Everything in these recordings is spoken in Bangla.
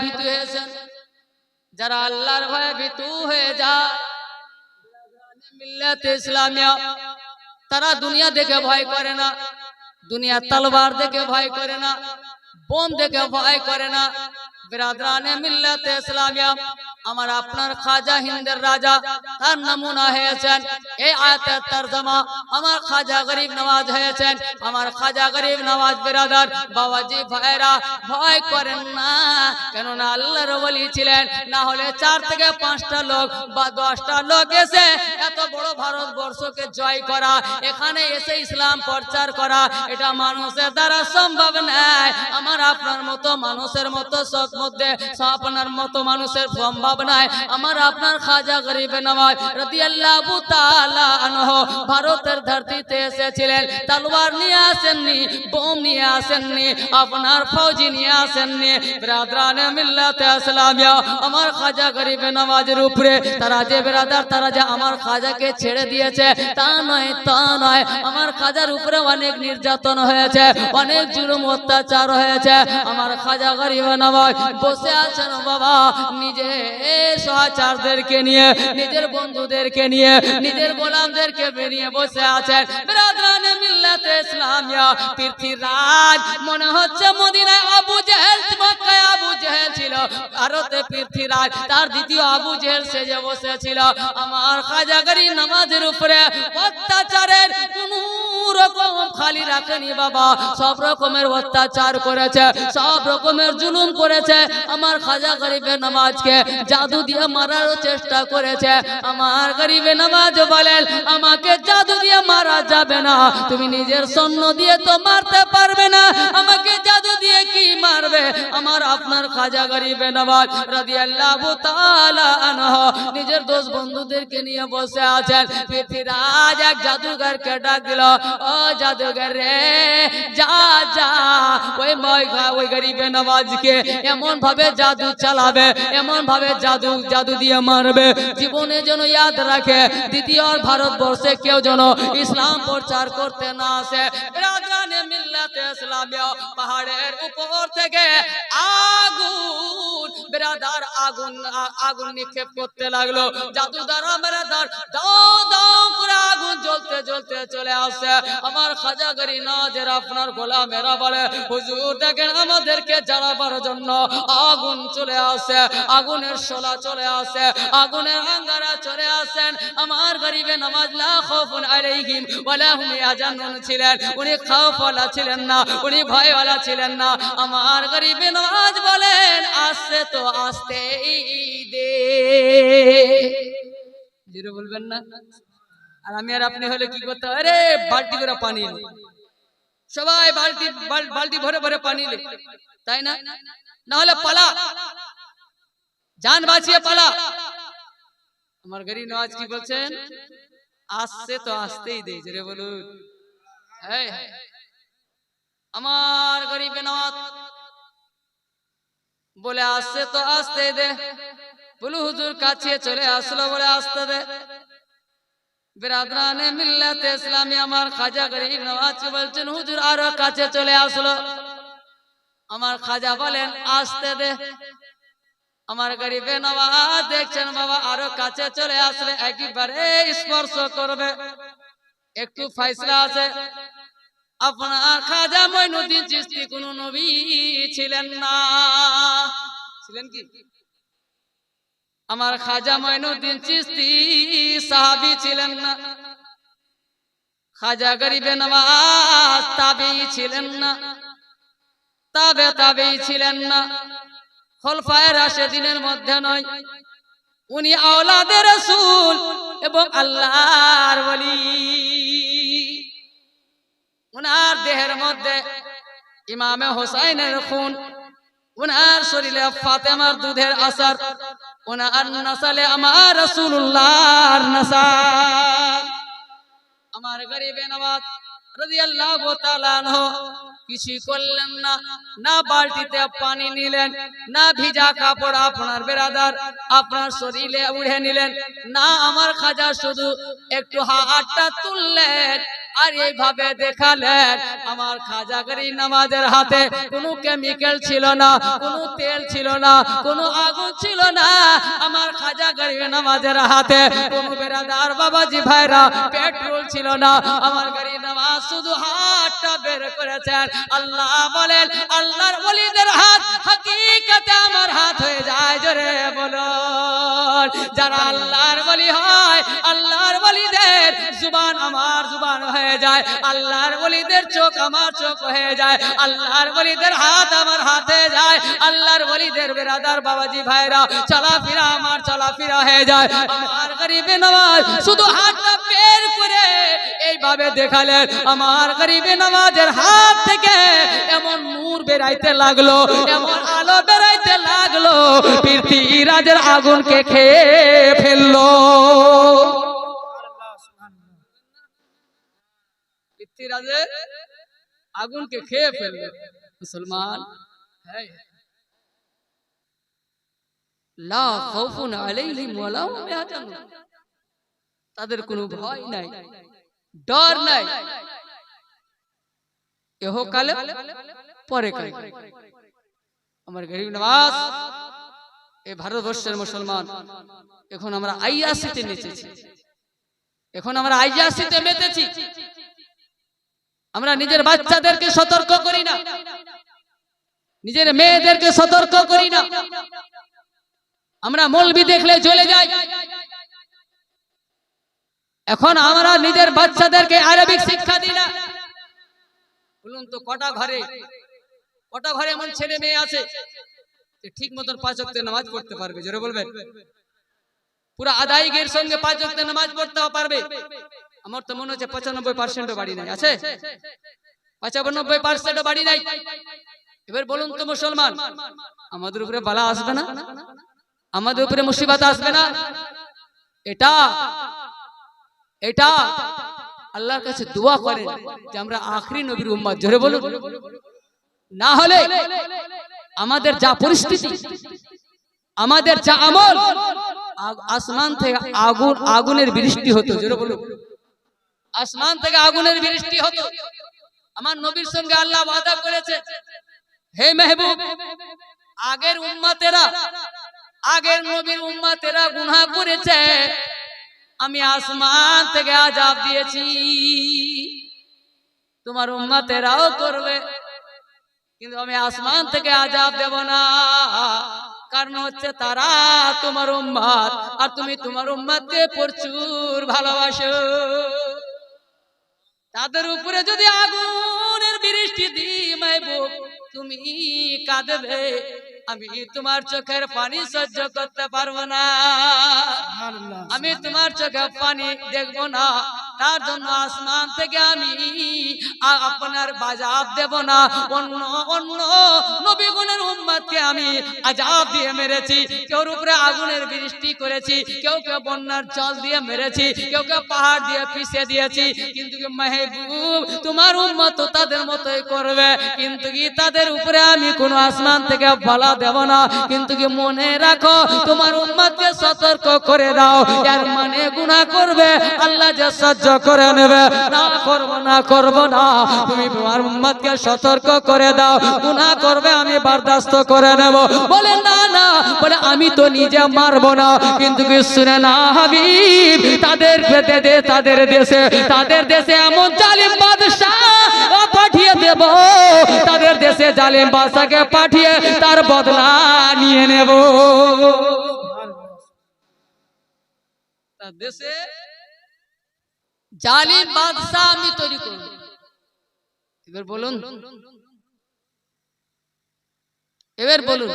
ভীতু হয়েছেন। যারা আল্লাহর ভয়ে ভীতু হয়ে যায়, মিল্লাতে ইসলামিয়া, তারা দুনিয়া দেখে ভয় করে না, দুনিয়া তলবার দেখে ভয় করে না বোম দেখে ভয় করে না। বিরাদরানে মিল্লাতে ইসলামিয়া, আমার আপনার খাজা হিন্দের রাজা, তার নমুনা হয়েছেন। এই আয়াতের তরজমা, আমার খাজা গরিব নওয়াজ হয়েছেন। আমার খাজা গরিব নওয়াজ বিরাদার বাবাজি ভাইরা ভয় করেন না। কেননা আল্লাহর ওলি ছিলেন, না হলে চার থেকে পাঁচটা লোক বা দশটা লোক এসে এত বড় ভারতবর্ষকে জয় করা, এখানে এসে ইসলাম প্রচার করা, এটা মানুষের দ্বারা সম্ভব নয়। আমার আপনার মতো মানুষের মতো সৎ মধ্যে, আপনার মতো মানুষের সম্ভব নয়। আমার আপনার খাজা গরিবে তাআলা ভারতের ধরতিতে এসেছিলেন, তলোয়ার নিয়ে আসেননি, বোম নিয়ে আসেননি, আপনার ফৌজি নিয়ে আসেননি আমার খাজা গরিবে নওয়াজের উপরে তারা যে ব্রাদার, তারা যে আমার খাজাকে ছেড়ে দিয়েছে। তা নয় তা নয়। আমার খাজার উপরে অনেক নির্যাতন হয়েছে, অনেক জুলুম অত্যাচার হয়েছে। আমার খাজা গরিবে নওয়াজ বসে আছেন বাবা নিজে সহচারদেরকে নিয়ে, নিজের বন্ধুদেরকে নিয়ে, নিজের গোলামদেরকে বেরিয়ে বসে আছেন। ব্রাদরানে মিল্লাতে ইসলামিয়া পৃথ্বীরাজ মনে হচ্ছে মদিনায় আবু জেহেল ভারতে পৃথ্বীরাজ তার দ্বিতীয় আবু জেহেল সেজে বসেছিল। আমার খাজাগারি নামাজের উপরে অত্যাচারের কোন রকম খালি রাখেনি বাবা। সব রকমের অত্যাচার করেছে, সব রকমের জুলুম করেছে। আমার খাজা গরিবের নামাজকে জাদু দিয়ে মারার চেষ্টা করেছে। আমার নামাজ বলেন, আমাকে জাদু দিয়ে মারা যাবে না। তুমি নিজের সৈন্য দিয়ে তো মারতে পারবে না। আমাকে জাদু দিয়ে কি মারবে? আমার আপনার খাজা গরিবে নামাজ তাআলা আনহু নিজের দোষ বন্ধুদেরকে নিয়ে বসে আছেন। পৃথ্বীরাজ এক জাদুঘরকে ডাক দিল ও জাদুঘর। যা যা, ওই ওই গরিবে নওয়াজকে এমন ভাবে জাদু চালাবে এমন ভাবে জাদু জাদু দিয়ে মারবে। জীবনে যেন ইয়াদ রাখে, দ্বিতীয় ভারতবর্ষে কেউ যেন ইসলাম প্রচার করতে না আসে। মিল্লাতে ইসলামিয়া পাহাড়ের উপর থেকে আগুন বেরাদার আগুন আগুন নিক্ষেপ করতে লাগল। জাদুদারা বেরাদার দাও দাও করে আগুন জ্বলতে জ্বলতে চলে আসে। আমার আপনার গোলামেরা বলে, হুজুর, দেখেন আমাদেরকে জ্বালাবার জন্য আগুন চলে আসে, আগুনের শোলা চলে আসে, আগুনের আঙ্গারা চলে আসেন। আমার গরিবে নামাজ লা খাউফুন আলাইহিম, ওয়ালা হুম ছিলেন। উনি খাউফওয়ালা ছিলেন না, উনি ভয়ওয়ালা ছিলেন না। আমার গরিবে নামাজ বলেন, আসছে তো আসতে দে জিরো বলবেন না? আর আমি আর আপনি হলে কি করতে আরে, বালতি করে পানি সবাই বালতি বালতি ভরে ভরে পানি তাই না? না হলে পালা। জান বাঁচিয়ে পালা। আমার গরিব নওয়াজ কি বলছেন? আসছে তো আসতেই দেই রে বলুন। আমার গরিব নওয়াজ বলে আসছে তো আসতে দে। বলু হুজুর কাছে চলে আসলো বলে আসতে দে। বিরাদরানে মিল্লাতে ইসলামী আমার খাজা গরিব নওয়াজ বলছেন, হুজুর আরও কাছে চলে আসলো। আমার খাজা বলেন, আসতে দে। আমার গরিবে নওয়াজ দেখছেন, বাবা, আরও কাছে চলে আসলে একেবারে স্পর্শ করবে। একটু ফাইসলা আছে। আপনার খাজা মইনুদ্দিন চিস্তি কোন নবী ছিলেন না। ছিলেন কি? আমার খাজা মইনুদ্দিন চিস্তি সাহাবী ছিলেন না। খাজা গরিবে নওয়াজ তাবি ছিলেন না। তাবে তাবেই ছিলেন না। খলফায় রাশেদিনের মধ্যে নয়। উনি আওলাদের রাসূল এবং আল্লাহর ওলি। উনার দেহের মধ্যে ইমামে হোসাইনের খুন উনার শরীরে ফাতেমার দুধের আসার উনার নাসালে আমার রাসূলুল্লাহর নাসার আমার গরিবে নওয়াজ রাদিয়াল্লাহু তাআলা আনহু কিছু করলেন না না বালতিতে পানি নিলেন, না ভিজা কাপড় আপনার বেরাদার, আপনার শরীরে উড়ে নিলেন, না আমার খাজা শুধু একটু হাতটা তুললেন। আর এইভাবে দেখালেন, আমার খাজা গরিব নামাজের হাতে কোনো কেমিক্যাল ছিল না, কোনো তেল ছিল না, কোনো আগুন ছিল না। আমার খাজা গরিব নামাজের হাতে কোনো বেরাদার বাবাজি ভাইরা পেট্রোল ছিল না। আমার গরিব নামাজ শুধু হাতটা বের করেছেন। আল্লাহ বলেন, আল্লাহর ওলিদের হাত হাকিকতে আমার হাত হয়ে যায়, জোরে বলুন। যারা আল্লাহর বলি হয়, আল্লাহর বলিদের জুবান, আমার জুবান হয়ে যায়। আল্লাহর বলিদের চোখ আমার চোখ হয়ে যায়। আল্লাহর বলিদের হাত আমার হাতে যায়। আল্লাহর বলিদের বেরাদার বাবাজি ভাইরা, চলাফেরা আমার চলাফেরা হয়ে যায়। আমার গরিবে নামাজ শুধু হাতটা বের করে এইভাবে দেখালেন। আমার গরিবে নামাজের হাত থেকে এমন নূর বেরাইতে লাগল, এমন আলো বেরাইতে লাগল পৃথিবীরাজের আগুনকে খেয়ে ফেলল। পৃথিবীরাজের আগুনকে খেয়ে ফেলল মুসলমান তাদের কোনো ভয় নাই, ডর নাই। ইহকালে পরে কালে। আমার গরিব নওয়াজ এই ভারতবর্ষের মুসলমান, এখন আমরা আইয়াসিতে নেচেছি। এখন আমরা আইয়াসিতে মেতেছি। আমরা নিজের বাচ্চাদেরকে সতর্ক করি না। নিজের মেয়েদেরকে সতর্ক করি না। আমরা মলবি দেখলে চলে যাই। এখন আমরা নিজের বাচ্চাদেরকে আরবিক শিক্ষা দিই না। বলুন তো, কটা ঘরে? কটা ঘরে এমন ছেলে মেয়ে আছে? ঠিক মতন পাঁচ ওয়াক্তের নামাজ পড়তে পারবে, জোরে বলবেন? পুরো আদায়গের সঙ্গে পাঁচ ওয়াক্তের নামাজ পড়তে পারবে। আমার তো মনে হচ্ছে পঁচানব্বই পার্সেন্টও বাড়ি নাই আছে? পঁচানব্বই পার্সেন্টও বাড়ি নাই। এবার বলুন তো মুসলমান আমাদের উপরে বালা আসবে না? আমাদের উপরে মুসিবত আসবে না? এটা এটা আল্লাহর কাছে দোয়া করেন যে আমরা আখরি নবীর উম্মত। জোরে বলুন। না হলে আমাদের যা পরিস্থিতি আমাদের যা আমল আসমান থেকে আগুন আগুনের বৃষ্টি হতো। জোরে বলুন। আসমান থেকে আগুনের বৃষ্টি হতো। আমার নবীর সঙ্গে আল্লাহ ওয়াদা করেছে, হে মেহবুব, আগের উম্মতেরা, আগের নবীর উম্মতেরা গুনাহ করেছে। আমি আসমান থেকে আজাব দিয়েছি। তোমার উম্মতেরাও করবে, কিন্তু আমি আসমান থেকে আজাব দেব না। কারণ হচ্ছে তারা তোমার উম্মাদ আর তুমি তোমার উম্মাদকে প্রচুর ভালোবাসো। তাদের উপরে যদি আগুনের বৃষ্টি দিই মাইবুব তুমি কাঁদবে। আমি তোমার চোখের পানি সহ্য করতে পারব না। আমি তোমার চোখে পানি দেখব না। তার জন্য আসমান থেকে আমি আপনার বাজাব দেব না। অন্য অন্য নবীগুণের উম্মাদকে আমি আজাব দিয়ে মেরেছি। কেউর উপরে আগুনের বৃষ্টি করেছি, কেউ কেউ বন্যার জল দিয়ে মেরেছি, কেউ কেউ পাহাড় দিয়ে পিষে দিয়েছি। কিন্তু মেহবুব, তোমার উম্মত তো তাদের মতোই করবে। কিন্তু কি তাদের উপরে আমি কোনো আসমান থেকে বলা দেব না। কিন্তু কি মনে রাখো, তোমার উম্মতকে সতর্ক করে দাও। এর মানে গুনাহ করবে। আল্লাহ যে সহ্য করে নেবে। না করব না করব না। তুমি তোমার উম্মতকে সতর্ক করে দাও। গুনাহ করবে, আমি বরদাস্ত করে নেব। বলে, না না। বলে, আমি তো নিজে মারবো না। কিন্তু কি শুনে না, হাবিব? তাদের দে, তাদের দেশে। তাদের দেশে এমন জালিম বাদশাহ পাঠিয়ে দেব। তাদের দেশে জালিম বাদশাকে পাঠিয়ে তার বদলা নিয়ে নেব। দেশে জালিম বাদশাহ আমি তৈরি করব। এবার বলুন। এবার বলুন।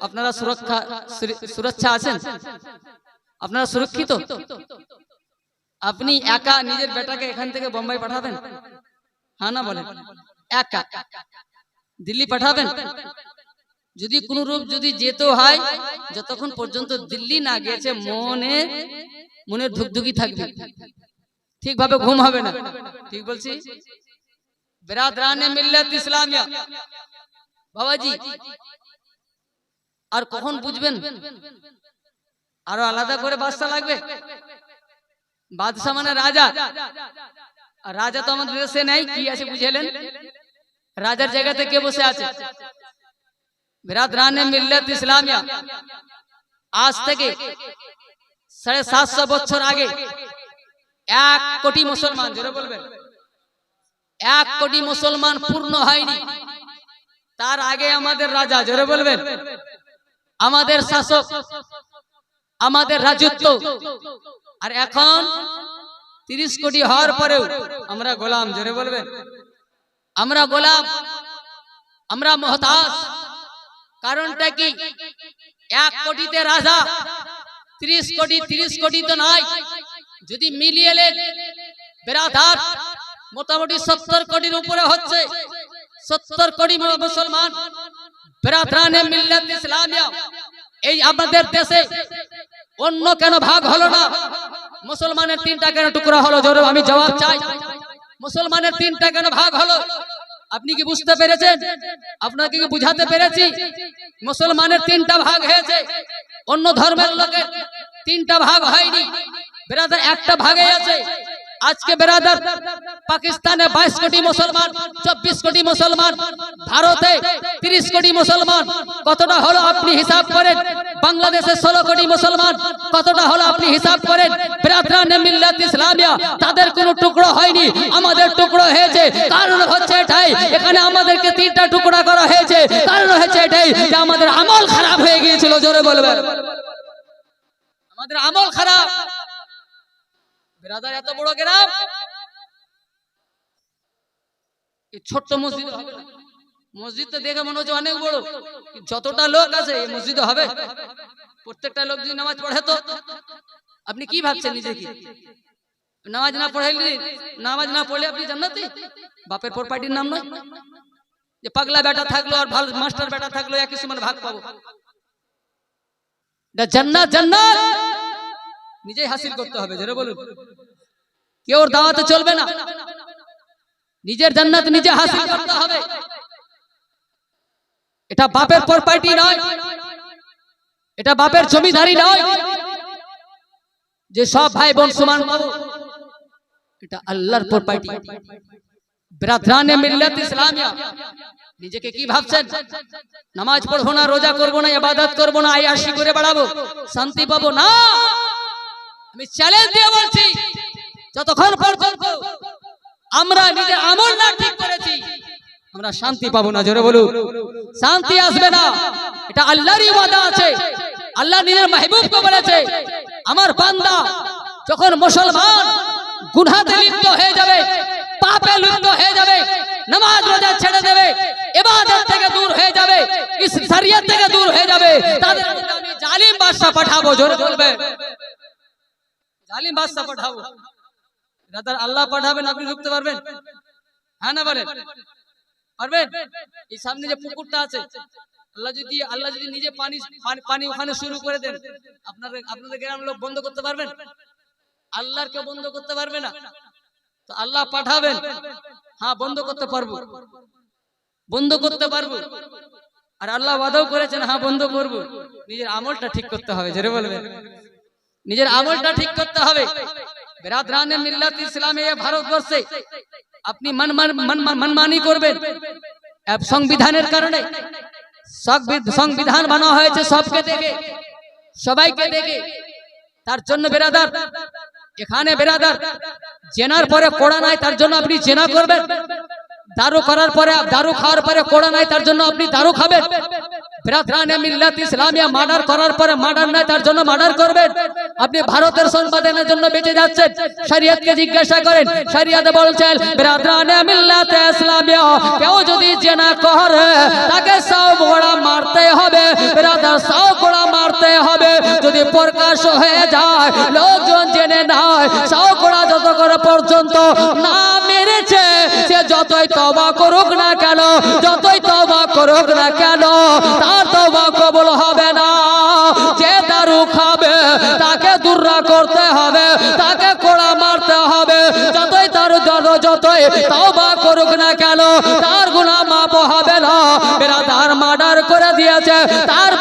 আপনারা সুরক্ষা সুরক্ষা আছেন? আপনারা সুরক্ষিত? আপনি একা নিজের বেটাকে এখান থেকে বোম্বাই পাঠাবেন? হ্যাঁ না বলেন। একা? দিল্লি পাঠাবেন? যদি কোন রূপ যদি যেতে হয় যতক্ষণ পর্যন্ত দিল্লি না গেছে মনে মনে ধুকধুকি থাকবে। ঠিকভাবে ঘুম হবে না ঠিক বলছি বেরাদরানে মিল্লাত ইসলামিয়া বাবাজি আর কখন বুঝবেন আরও আলাদা করে বাদশা লাগবে বাদশা মানে রাজা আর রাজা তো আমাদের দেশে নেই কি আছে বুঝেলেন রাজার জায়গাতে কে বসে আছে বিরাদরানে মিল্লাত ইসলামিয়া আজ থেকে সাড়ে সাতশো বছর আগে এক কোটি মুসলমান, জোরে বলবেন। এক কোটি মুসলমান পূর্ণ হয়নি। তার আগে আমাদের রাজা, জোরে বলবেন। আমাদের শাসক, আমাদের রাজত্ব। আর এখন তিরিশ কোটি হওয়ার পরেও আমরা গোলাম, জোরে বলবেন। আমরা গোলাম, আমরা মহতাজ। কারণটা কি? এক কোটিতে রাজা, ত্রিশ কোটি ত্রিশ কোটি তো নাই। যদি মিলিয়ে নেন বেরাধার মোটামুটি সত্তর কোটির উপরে হচ্ছে। সত্তর কোটি মুসলমান বেরাধানে মিল্লাত ইসলামিয়া। এই আমাদের দেশে অন্য কেন ভাগ হলো না? মুসলমানের তিনটা কেন টুকরা হলো? জোরে আমি জবাব চাই। মুসলমানের তিনটা কেন ভাগ হলো? আপনি কি বুঝতে পেরেছেন? আপনাকে কি বুঝাতে পেরেছি? মুসলমানের তিনটা ভাগ হয়েছে। অন্য ধর্মের লোকের তিনটা ভাগ হয়নি। বেরাদার একটা ভাগে আছে। আজকে বেরাদার পাকিস্তানে বাইশ কোটি মুসলমান, চব্বিশ কোটি মুসলমান, ভারতে তিরিশ কোটি মুসলমান। কতটা হলো আপনি হিসাব করেন? বাংলাদেশে ষোলো কোটি মুসলমান। কতটা হলো আপনি হিসাব করেন? মিল্লাত ইসলামিয়া, তাদের কোনো টুকরো হয়নি, আমাদের টুকরো হয়েছে। কারণ হচ্ছে এটাই, এখানে আমাদেরকে তিনটা টুকরা করা হয়েছে। কারণ হচ্ছে এটাই যে আমাদের আমল খারাপ হয়ে গিয়েছিল, জোরে বলবেন। আমাদের আমল খারাপ। বেরাদার এত বড় গ্রাম? এই ছোট্ট মসজিদ হবে। না মসজিদটা দেখে মনে হচ্ছে অনেক বড়। যতটা লোক আছে এই মসজিদে হবে। প্রত্যেকটা লোক যদি নামাজ পড়ে তো? আপনি কি ভাবছেন নিজেকে? নামাজ না পড়াইলে নামাজ না পড়লে আপনি জান্নাতি? বাপের প্রপার্টির নাম নয়। যে পাগলা বেটা থাকল আর ভালো মাস্টার বেটা থাকল একই সমান ভাগ পাবো। জান্নাত জান্নাত! নিজেই হাসিল করতে হবে জোরে বলুন। কেউ দাওয়াতে চলবে না। নিজের জান্নাত নিজে হাসিল করতে হবে। এটা বাপের প্রপার্টি নয়। এটা বাপের জমিদারি নয়। যে সব ভাই বোন সমান পাবো এটা আল্লাহর প্রপার্টি ব্রাদ্রানে মিল্লাত ইসলামিয়া। নিজেকে কি ভাবছেন? নামাজ পড়ব না রোজা করব না ইবাদত করব না আয়াসি করে বাড়াবো শান্তি পাবো না। আমি চ্যালেঞ্জ দিয়ে বলছি, যতক্ষণ পর্যন্ত আমরা নিজের আমল না ঠিক করেছি, আমরা শান্তি পাবো না, জোরে বলুন। শান্তি আসবে না। এটা আল্লাহরই ওয়াদা আছে। আল্লাহ নিজের মাহবুবকে বলেছে, আমার বান্দা যখন মুসলমান গুনাতে লিপ্ত হয়ে যাবে, পাপে লিপ্ত হয়ে যাবে, নামাজ রোজা ছেড়ে দেবে, ইবাদত থেকে দূর হয়ে যাবে, ইস শরিয়ত থেকে দূর হয়ে যাবে, তাদের আমি জালিম বাদশা পাঠাবো, জোরে বলবে জালিম বাদশা পাঠাবো রাদার আল্লাহ পাঠাবেন, আপনি ঢুকতে পারবেন। হ্যাঁ না বলেন? পারবেন? এই সামনে যে পুকুরটা আছে, আল্লাহ যদি আল্লাহ যদি নিজে পানি পানি- ওখানে শুরু করে দেন আপনাদের আপনাদের গ্রামের লোক বন্ধ করতে পারবেন? আল্লাহর কেউ বন্ধ করতে পারবে না। তো আল্লাহ পাঠাবেন। হ্যাঁ বন্ধ করতে পারব। বন্ধ করতে পারব। আর আল্লাহ ওয়াদাও করেছেন হ্যাঁ বন্ধ করব। নিজের আমলটা ঠিক করতে হবে, জোরে বলবেন। নিজের আমলটা ঠিক করতে হবে। বেরাদরানে মিল্লাত ইসলামে ভারতবর্ষে আপনি মন মনমানি করবেন। সংবিধানের কারণে সংবিধান বানা হয়েছে সবকে দেখে সবাইকে দেখে। তার জন্য বেরাদার এখানে বেরাদার জেনার পরে কোড়া নাই তার জন্য আপনি জেনা করবেন। দারু করার পরে দারু খাওয়ার পরে কোড়া নাই তার জন্য আপনি দারু খাবেন। বিরাদরানে মিল্লাত ইসলামিয়া মার্ডার করার পরে মার্ডার নাই তার জন্য মার্ডার করবেন। আপনি ভারতের সংবিধানের জন্য বেঁচে যাচ্ছেন। শরীয়তকে জিজ্ঞাসা করেন, শরীয়ত বলছেন, বিরাদরানে মিল্লাত ইসলামিয়া, কেউ যদি জেনা করে, তাকে সব গোড়া মারতে হবে। বিরাদার সব গোড়া মারতে হবে। যদি প্রকাশ হয়ে যায়, লোকজন জেনে নেয় সব গোড়া যত করে পর্যন্ত না মেরেছে, সে যতই তবা করুক না কেন, যতই তবা করুক না কেন, তার তবা কবল হবে যতই তওবা করুক না কেন, তার না। বেরাদার মার্ডার করে দিয়েছে, তার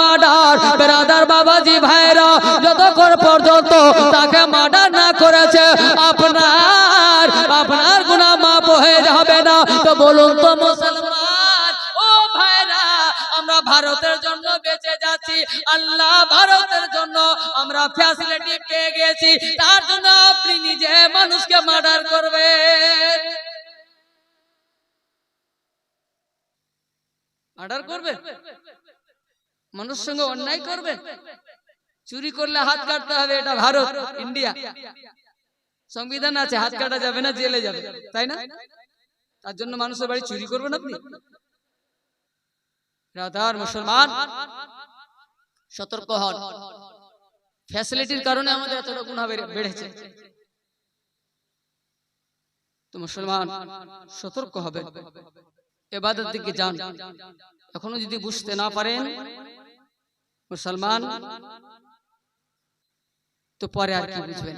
মার্ডার। বেরাদার বাবাজি ভাইরা, যতক্ষণ পর্যন্ত তাকে মার্ডার না করেছে, আপনার আপনার যাবে না। তো বলুন তো মুসলমান, ও ভাইরা, আমরা ভারতের জন্য বেঁচে আল্লাহ ভারতের জন্য আমরা ফ্যাসিলিটি পেয়ে গেছি। তার জন্য আপনি নিজে মানুষকে মার্ডার করবেন। মার্ডার করবেন মানুষ সঙ্গে অন্যায় করবেন চুরি করলে হাত কাটতে হবে, এটা ভারত ইন্ডিয়া সংবিধান আছে, হাত কাটা যাবে না, জেলে যাবে। তাই না? তার জন্য মানুষের বাড়ি চুরি করবেন আপনি? রাধার মুসলমান সতর্ক হন। ফ্যাসিলিটির কারণে আমাদের এতটা গুণা ভাবে বেড়েছে। তো মুসলমান, সতর্ক হবে। এবাদের দিকে যান। এখনও যদি বুঝতে না পারেন, মুসলমান, তো পরে আর কি বুঝবেন?